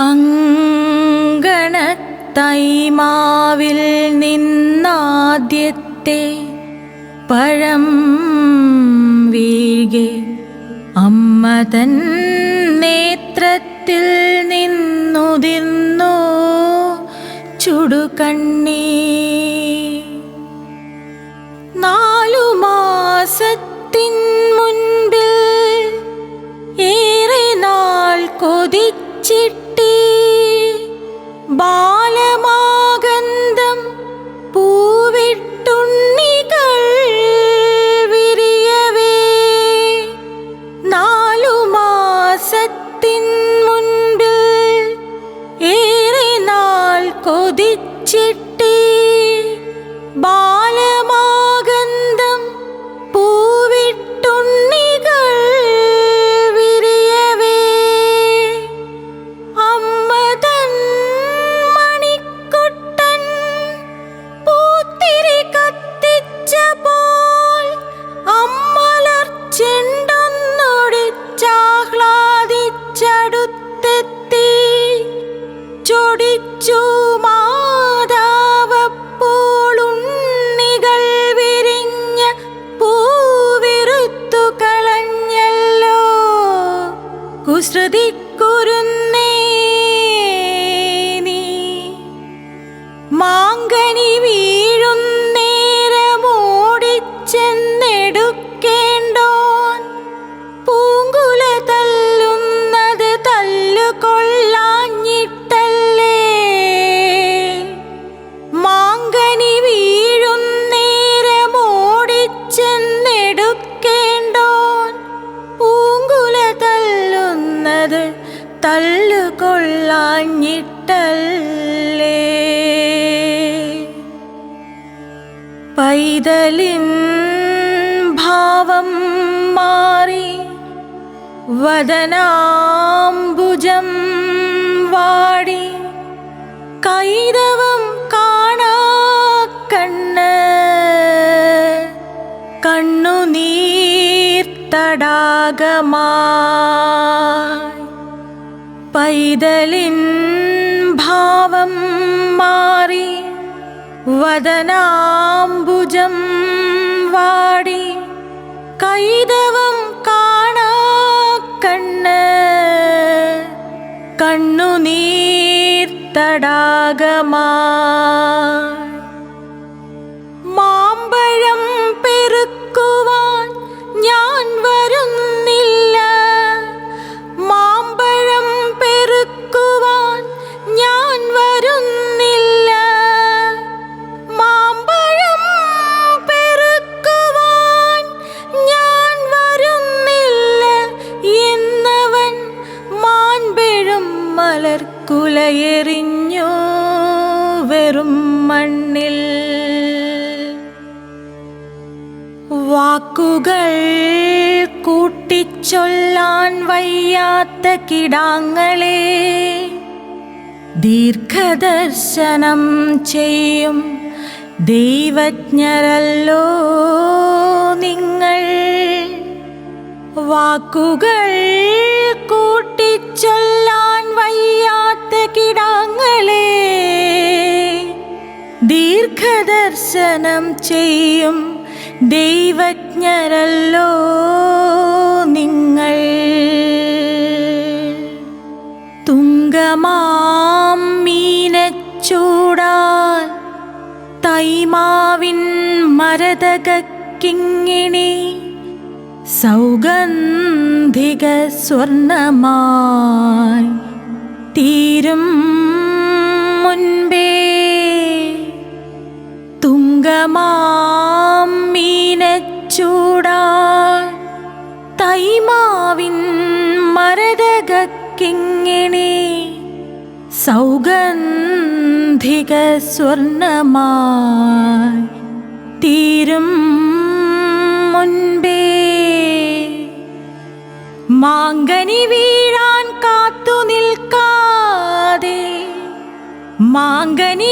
അങ്കണത്തൈമാവിൽ നിന്നാദ്യത്തെ പഴം അമ്മ തൻ നേത്രത്തിൽ നിന്നുതിന്നു ചുടുകണ്ണീ দিচ্ছে കുസൃതിക്കുരുന്നേ നീ. വദനാംബുജം വാടി കൈതവം കാണാ കണ്ണ്. കണ്ണുനീർത്തടാകമായി പൈതലിൻ ഭാവം മാറി വദനാംബുജം വാടി കൈതവം कण्णुनीर्तडागमा വയ്യാത്ത കിടാങ്ങളെ ദീർഘദർശനം ചെയ്യും. ദൈവജ്ഞരല്ലോ നിങ്ങൾ വാക്കുകൾ കൂട്ടിച്ചൊല്ലാൻ വയ്യാത്ത കിടാങ്ങളെ ദീർഘദർശനം ചെയ്യും. ദൈവജ്ഞരല്ലോ നിങ്ങൾ. തുങ്കമാം മീനച്ചൂടാൽ തൈമാവിൻ മരതകിങ്ങിണി സൗഗന്ധിക സ്വർണമായി തീരും മുൻപേ തുങ്കമാം മീനച്ചൂടാ തൈമാവിൻ മരതകിങ്ങിണി സൗഗന്ധിക സ്വർണമായി തീരും മുൻപേ. മാങ്കനി വീഴാൻ കാത്തു നിൽക്കാതെ മാങ്കനി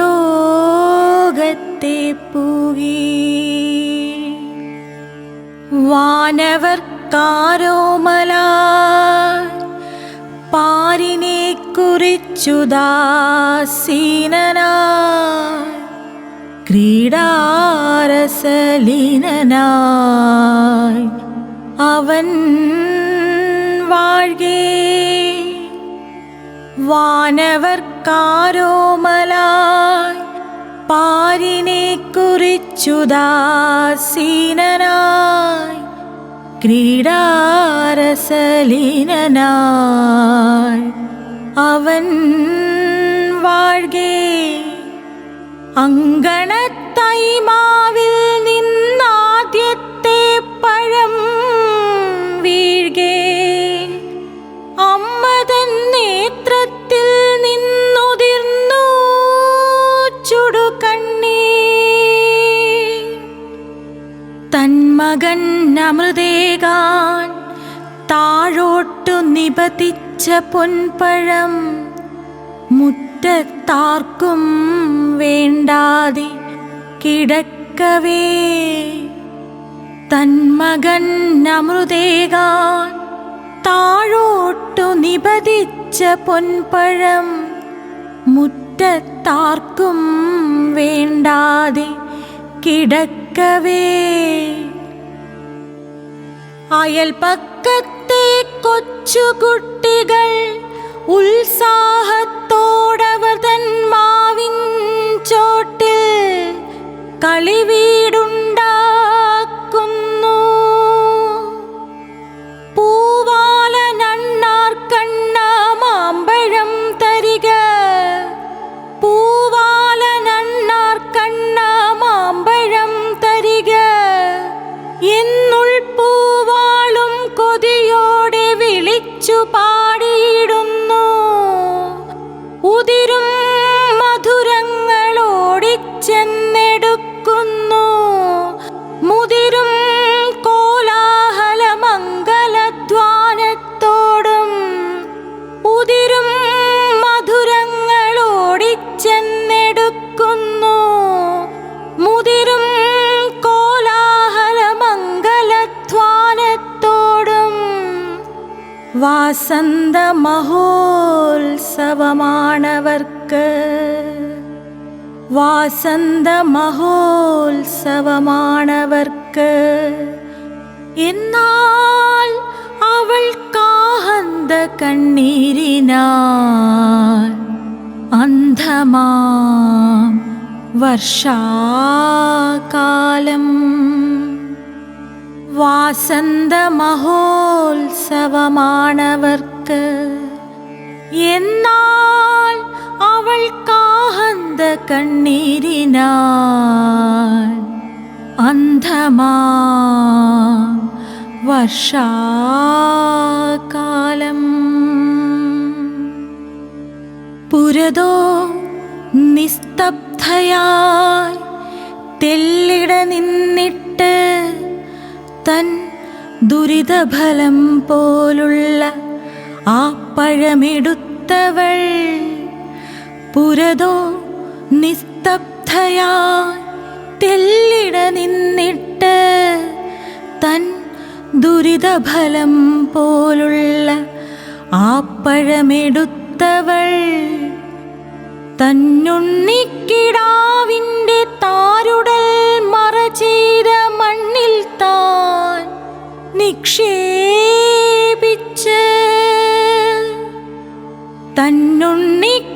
ആദ്യത്തെ പൂകി. വാനവർക്കാരോമല പാരിനെ കുറിച്ചു ദാസീനനായി ക്രീഡാരസലീനനായി അവൻ വാഴ്കേ വാനവർക്കാരോമലായി പാരിനെ കുറിച്ചുദാസീനായി ക്രീഡാരസലീനായി അവൻ വാഴ്കേ അങ്കണത്തൈമാവിൽ നിപതിച്ച പൊൻപഴം മുറ്റത്താർക്കും വേണ്ടാതെ കിടക്കവേ. തന്മകൻ അമൃതേകാൻ താഴോട്ടു നിപതിച്ച പൊൻപഴം മുറ്റത്താർക്കും വേണ്ടാതെ കിടക്കവേ. അയൽപക്കത്തെ കൊച്ചുകുട്ടികൾ ഉത്സാഹത്തോടവർ തൻ മാവിൻ ചോട്ടിൽ കളിവീടുണ്ടാക്കുന്നു வாசந்த மகோல்சவமானவர்க்கு என்னால் அவள் காகந்த கண்ணீரினார் அந்தமாம் வருஷாகாலம். வாசந்த மகோல்சவமானவர்க்கு என்னால் அவள் കണ്ണീരിനാൽ അന്ധമാ വർഷാകാലം. പുരതോ നിസ്തബ്ധയായി തെല്ലിട നിന്നിട്ട് തൻ ദുരിതഫലം പോലുള്ള ആ പഴമെടുത്തവൾ. പുരതോ നിസ്തബ്ധയായി തെല്ലിട നിന്നിട്ട് തൻ ദുരിതഫലം പോലുള്ള ആപ്പഴമെടുത്തവൾ പഴമെടുത്തവൾ തന്നുണ്ണിക്കിടാവിന്റെ താരുടൽ മറ ചെയ്ത മണ്ണിൽ താൻ നിക്ഷേപിച്ച് തന്നുണ്ണിക്കിടാവിന്റെ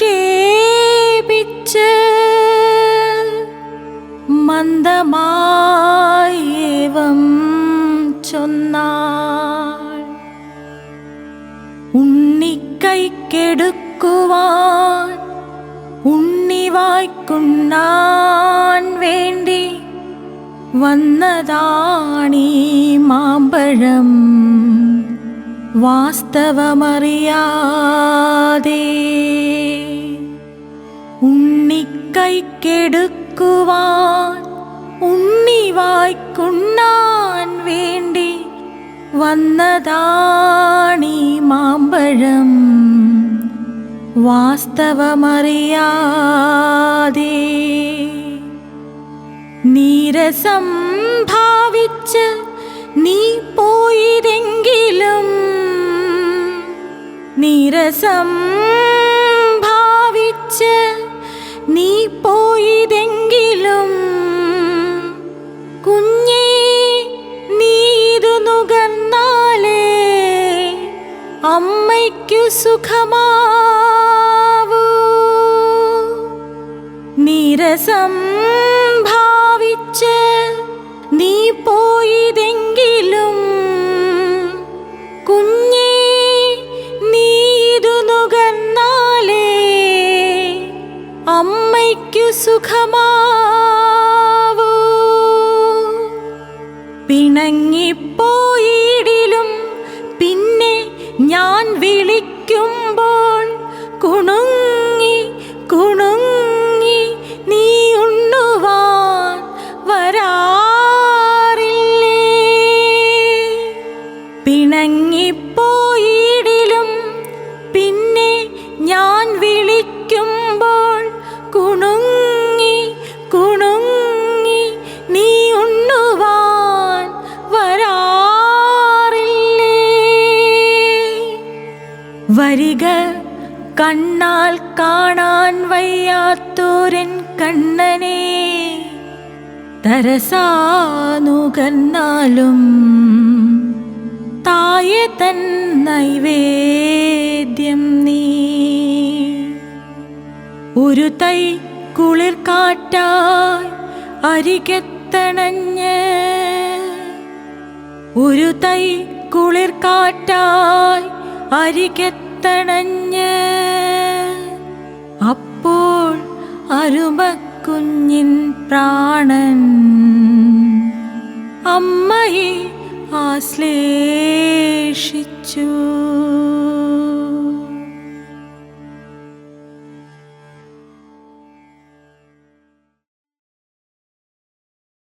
നിക്ഷേപിച്ച് മന്ദമായേവം ചൊന്നാൾ. ഉണ്ണിക്കൈക്കെടുക്കുവാൻ ഉണ്ണിവായ്ക്കുണ്ണാൻ വേണ്ടി വന്നതാണീ മാമ്പഴം. വാസ്തവമറിയാതെ ഉണ്ണിക്കൈക്കെടുക്കുവാൻ ഉണ്ണിവായ്ക്കുണ്ണാൻ വേണ്ടി വന്നതാണീ മാമ്പഴം. വാസ്തവമറിയാതെ നീരസം ഭാവിച്ച് നീ പോയിരെങ്കിലും നീരസം ഭാവിച്ച് നീ പോയിതെങ്കിലും കുഞ്ഞേ നീതു നുകർന്നാലേ അമ്മയ്ക്കു സുഖമാവൂ. നീരസം അമ്മയ്ക്കു സുഖമാവൂ. പിണങ്ങിപ്പോയിടിലും പിന്നെ ഞാൻ വിളിക്കുമ്പോൾ കുണുങ്ങി കുണുങ്ങി നീ ഉണ്ണുവാൻ വരാറില്ലേ? പിണങ്ങിപ്പോയിടിലും വരിക കണ്ണാൽ കാണാൻ വയ്യാത്തോരൻ കണ്ണനെ തരസാനുകന്നാലും തായ തൻ നൈവേദ്യം നീ. ഒരു തൈ കുളിർ കാറ്റായി അരികെത്തണഞ്ഞ് ഒരു തൈ കുളിർ കാറ്റായി അരികത്തണഞ്ഞ് അപ്പോൾ അരുമക്കുഞ്ഞിൻ പ്രാണൻ. അമ്മയെ ആശ്ലേഷിച്ചു.